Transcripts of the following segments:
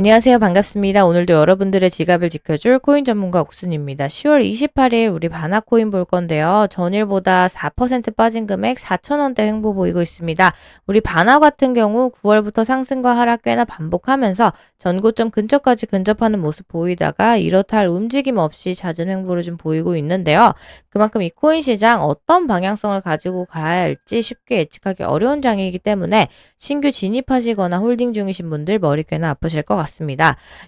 안녕하세요. 반갑습니다. 오늘도 여러분들의 지갑을 지켜줄 코인 전문가 옥순입니다. 10월 28일 우리 바나 코인 볼 건데요. 전일보다 4% 빠진 금액 4,000원대 횡보 보이고 있습니다. 우리 바나 같은 경우 9월부터 상승과 하락 꽤나 반복하면서 전고점 근처까지 근접하는 모습 보이다가 이렇다 할 움직임 없이 잦은 횡보를 좀 보이고 있는데요. 그만큼 이 코인 시장 어떤 방향성을 가지고 가야 할지 쉽게 예측하기 어려운 장이기 때문에 신규 진입하시거나 홀딩 중이신 분들 머리 꽤나 아프실 것 같습니다.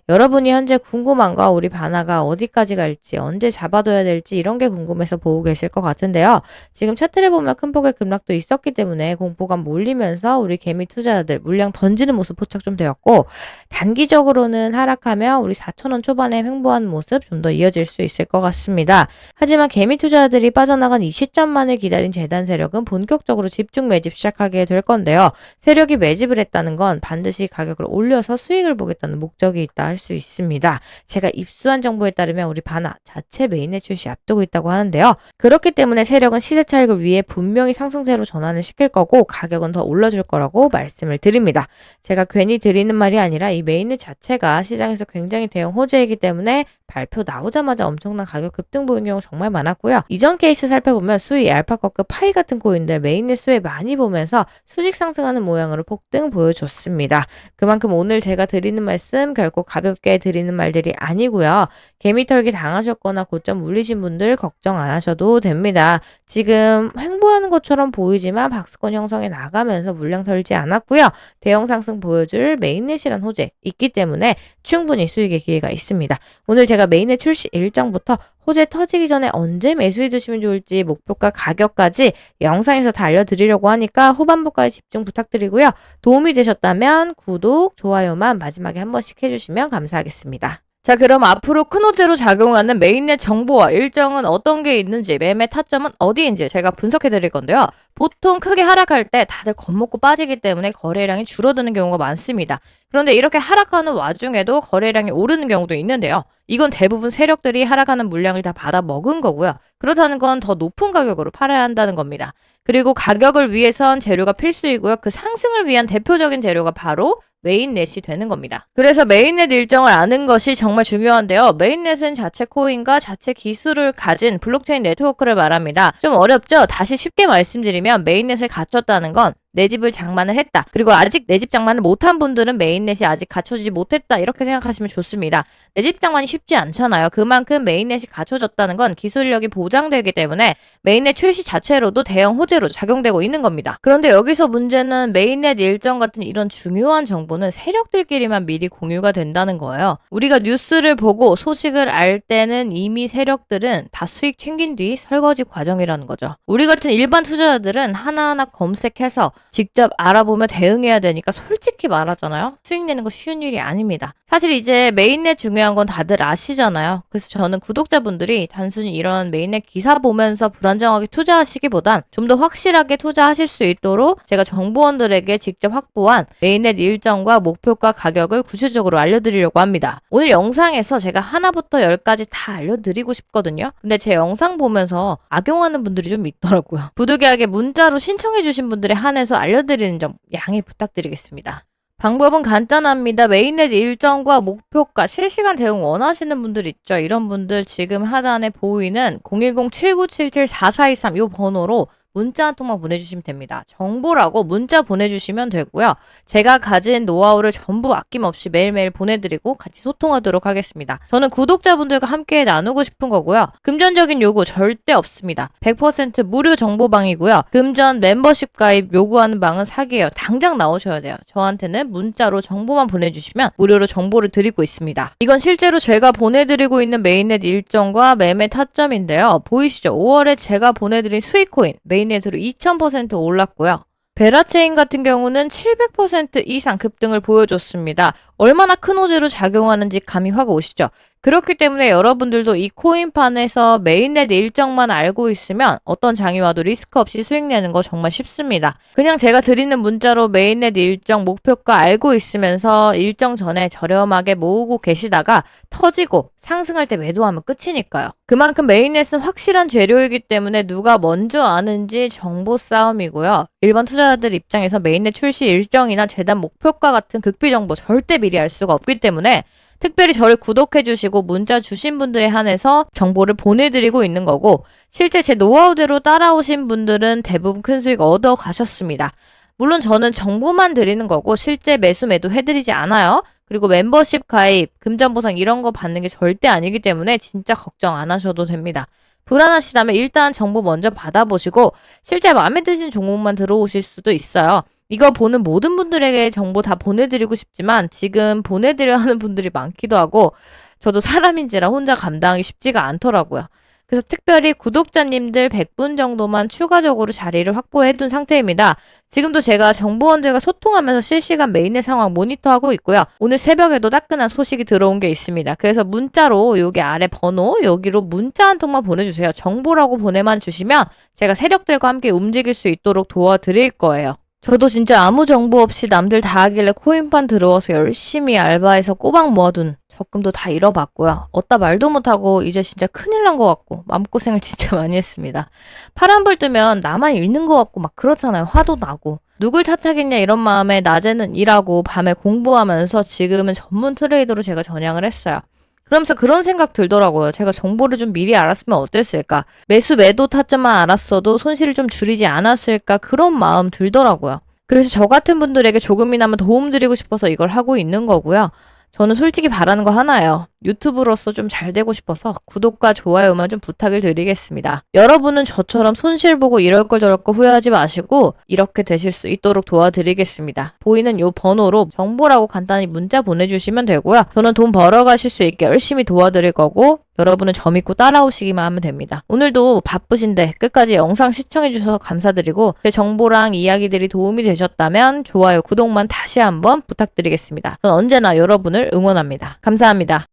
여러분이 현재 궁금한 거 우리 바나가 어디까지 갈지 언제 잡아둬야 될지 이런 게 궁금해서 보고 계실 것 같은데요. 지금 차트를 보면 큰 폭의 급락도 있었기 때문에 공포감 몰리면서 우리 개미 투자자들 물량 던지는 모습 포착 좀 되었고 단기적으로는 하락하며 우리 4천원 초반에 횡보하는 모습 좀 더 이어질 수 있을 것 같습니다. 하지만 개미 투자자들이 빠져나간 이 시점만을 기다린 재단 세력은 본격적으로 집중 매집 시작하게 될 건데요. 세력이 매집을 했다는 건 반드시 가격을 올려서 수익을 보겠다는 목적이 있다 할 수 있습니다. 제가 입수한 정보에 따르면 우리 바나 자체 메인넷 출시 앞두고 있다고 하는데요. 그렇기 때문에 세력은 시세 차익을 위해 분명히 상승세로 전환을 시킬 거고 가격은 더 올라줄 거라고 말씀을 드립니다. 제가 괜히 드리는 말이 아니라 이 메인넷 자체가 시장에서 굉장히 대형 호재이기 때문에 발표 나오자마자 엄청난 가격 급등 보이는 경우 정말 많았고요. 이전 케이스 살펴보면 수위 알파커급 파이 같은 코인들 메인넷 수에 많이 보면서 수직 상승하는 모양으로 폭등 보여줬습니다. 그만큼 오늘 제가 드리는 말씀 결코 가볍게 드리는 말들이 아니고요. 개미털기 당하셨거나 고점 물리신 분들 걱정 안 하셔도 됩니다. 지금 횡보하는 것처럼 보이지만 박스권 형성에 나가면서 물량 털지 않았고요. 대형 상승 보여줄 메인넷이란 호재 있기 때문에 충분히 수익의 기회가 있습니다. 오늘 제가 메인넷 출시 일정부터 호재 터지기 전에 언제 매수해 두시면 좋을지 목표가 가격까지 영상에서 다 알려드리려고 하니까 후반부까지 집중 부탁드리고요. 도움이 되셨다면 구독, 좋아요만 마지막에 한 번씩 해주시면 감사하겠습니다. 자, 그럼 앞으로 큰 호재로 작용하는 메인넷 정보와 일정은 어떤 게 있는지, 매매 타점은 어디인지 제가 분석해 드릴 건데요. 보통 크게 하락할 때 다들 겁먹고 빠지기 때문에 거래량이 줄어드는 경우가 많습니다. 그런데 이렇게 하락하는 와중에도 거래량이 오르는 경우도 있는데요. 이건 대부분 세력들이 하락하는 물량을 다 받아 먹은 거고요. 그렇다는 건 더 높은 가격으로 팔아야 한다는 겁니다. 그리고 가격을 위해선 재료가 필수이고요. 그 상승을 위한 대표적인 재료가 바로 메인넷이 되는 겁니다. 그래서 메인넷 일정을 아는 것이 정말 중요한데요. 메인넷은 자체 코인과 자체 기술을 가진 블록체인 네트워크를 말합니다. 좀 어렵죠? 다시 쉽게 말씀드리면 메인넷을 갖췄다는 건 내 집을 장만을 했다. 그리고 아직 내 집 장만을 못한 분들은 메인넷이 아직 갖춰지지 못했다. 이렇게 생각하시면 좋습니다. 내 집 장만이 쉽지 않잖아요. 그만큼 메인넷이 갖춰졌다는 건 기술력이 보장되기 때문에 메인넷 출시 자체로도 대형 호재로 작용되고 있는 겁니다. 그런데 여기서 문제는 메인넷 일정 같은 이런 중요한 정보는 세력들끼리만 미리 공유가 된다는 거예요. 우리가 뉴스를 보고 소식을 알 때는 이미 세력들은 다 수익 챙긴 뒤 설거지 과정이라는 거죠. 우리 같은 일반 투자자들은 하나하나 검색해서 직접 알아보며 대응해야 되니까 솔직히 말하잖아요. 수익 내는 거 쉬운 일이 아닙니다. 사실 이제 메인넷 중요한 건 다들 아시잖아요. 그래서 저는 구독자분들이 단순히 이런 메인넷 기사 보면서 불안정하게 투자하시기보단 좀 더 확실하게 투자하실 수 있도록 제가 정보원들에게 직접 확보한 메인넷 일정과 목표가 가격을 구체적으로 알려드리려고 합니다. 오늘 영상에서 제가 하나부터 열까지 다 알려드리고 싶거든요. 근데 제 영상 보면서 악용하는 분들이 좀 있더라고요. 부득이하게 문자로 신청해주신 분들에 한해서 알려드리는 점 양해 부탁드리겠습니다. 방법은 간단합니다. 메인넷 일정과 목표가 실시간 대응 원하시는 분들 있죠. 이런 분들 지금 하단에 보이는 010-7977-4423 이 번호로 문자 한 통만 보내주시면 됩니다. 정보라고 문자 보내주시면 되고요. 제가 가진 노하우를 전부 아낌없이 매일매일 보내드리고 같이 소통하도록 하겠습니다. 저는 구독자분들과 함께 나누고 싶은 거고요. 금전적인 요구 절대 없습니다. 100% 무료 정보방이고요. 금전 멤버십 가입 요구하는 방은 사기예요. 당장 나오셔야 돼요. 저한테는 문자로 정보만 보내주시면 무료로 정보를 드리고 있습니다. 이건 실제로 제가 보내드리고 있는 메인넷 일정과 매매 타점인데요. 보이시죠? 5월에 제가 보내드린 수익코인 메인 메인넷으로 2000% 올랐고요. 베라체인 같은 경우는 700% 이상 급등을 보여줬습니다. 얼마나 큰 호재로 작용하는지 감이 확 오시죠? 그렇기 때문에 여러분들도 이 코인판에서 메인넷 일정만 알고 있으면 어떤 장이 와도 리스크 없이 수익 내는 거 정말 쉽습니다. 그냥 제가 드리는 문자로 메인넷 일정 목표가 알고 있으면서 일정 전에 저렴하게 모으고 계시다가 터지고 상승할 때 매도하면 끝이니까요. 그만큼 메인넷은 확실한 재료이기 때문에 누가 먼저 아는지 정보 싸움이고요. 일반 투자자들 입장에서 메인넷 출시 일정이나 재단 목표가 같은 극비 정보 절대 미리 알 수가 없기 때문에 특별히 저를 구독해 주시고 문자 주신 분들에 한해서 정보를 보내드리고 있는 거고 실제 제 노하우대로 따라오신 분들은 대부분 큰 수익 얻어 가셨습니다. 물론 저는 정보만 드리는 거고 실제 매수 매도 해드리지 않아요. 그리고 멤버십 가입, 금전 보상 이런 거 받는 게 절대 아니기 때문에 진짜 걱정 안 하셔도 됩니다. 불안하시다면 일단 정보 먼저 받아보시고 실제 마음에 드신 종목만 들어오실 수도 있어요. 이거 보는 모든 분들에게 정보 다 보내드리고 싶지만 지금 보내드려 하는 분들이 많기도 하고 저도 사람인지라 혼자 감당하기 쉽지가 않더라고요. 그래서 특별히 구독자님들 100분 정도만 추가적으로 자리를 확보해 둔 상태입니다. 지금도 제가 정보원들과 소통하면서 실시간 메인의 상황 모니터하고 있고요. 오늘 새벽에도 따끈한 소식이 들어온 게 있습니다. 그래서 문자로 여기 아래 번호 여기로 문자 한 통만 보내주세요. 정보라고 보내만 주시면 제가 세력들과 함께 움직일 수 있도록 도와드릴 거예요. 저도 진짜 아무 정보 없이 남들 다 하길래 코인판 들어와서 열심히 알바해서 꼬박 모아둔 적금도 다 잃어봤고요. 어따 말도 못하고 이제 진짜 큰일 난 것 같고 마음고생을 진짜 많이 했습니다. 파란불 뜨면 나만 잃는 것 같고 막 그렇잖아요. 화도 나고. 누굴 탓하겠냐 이런 마음에 낮에는 일하고 밤에 공부하면서 지금은 전문 트레이더로 제가 전향을 했어요. 그러면서 그런 생각 들더라고요. 제가 정보를 좀 미리 알았으면 어땠을까? 매수 매도 타점만 알았어도 손실을 좀 줄이지 않았을까? 그런 마음 들더라고요. 그래서 저 같은 분들에게 조금이나마 도움 드리고 싶어서 이걸 하고 있는 거고요. 저는 솔직히 바라는 거 하나예요. 유튜브로서 좀 잘 되고 싶어서 구독과 좋아요만 좀 부탁을 드리겠습니다. 여러분은 저처럼 손실 보고 이럴 걸 저럴 거 후회하지 마시고 이렇게 되실 수 있도록 도와드리겠습니다. 보이는 요 번호로 정보라고 간단히 문자 보내주시면 되고요. 저는 돈 벌어 가실 수 있게 열심히 도와드릴 거고 여러분은 저 믿고 따라오시기만 하면 됩니다. 오늘도 바쁘신데 끝까지 영상 시청해주셔서 감사드리고 제 정보랑 이야기들이 도움이 되셨다면 좋아요, 구독만 다시 한번 부탁드리겠습니다. 전 언제나 여러분을 응원합니다. 감사합니다.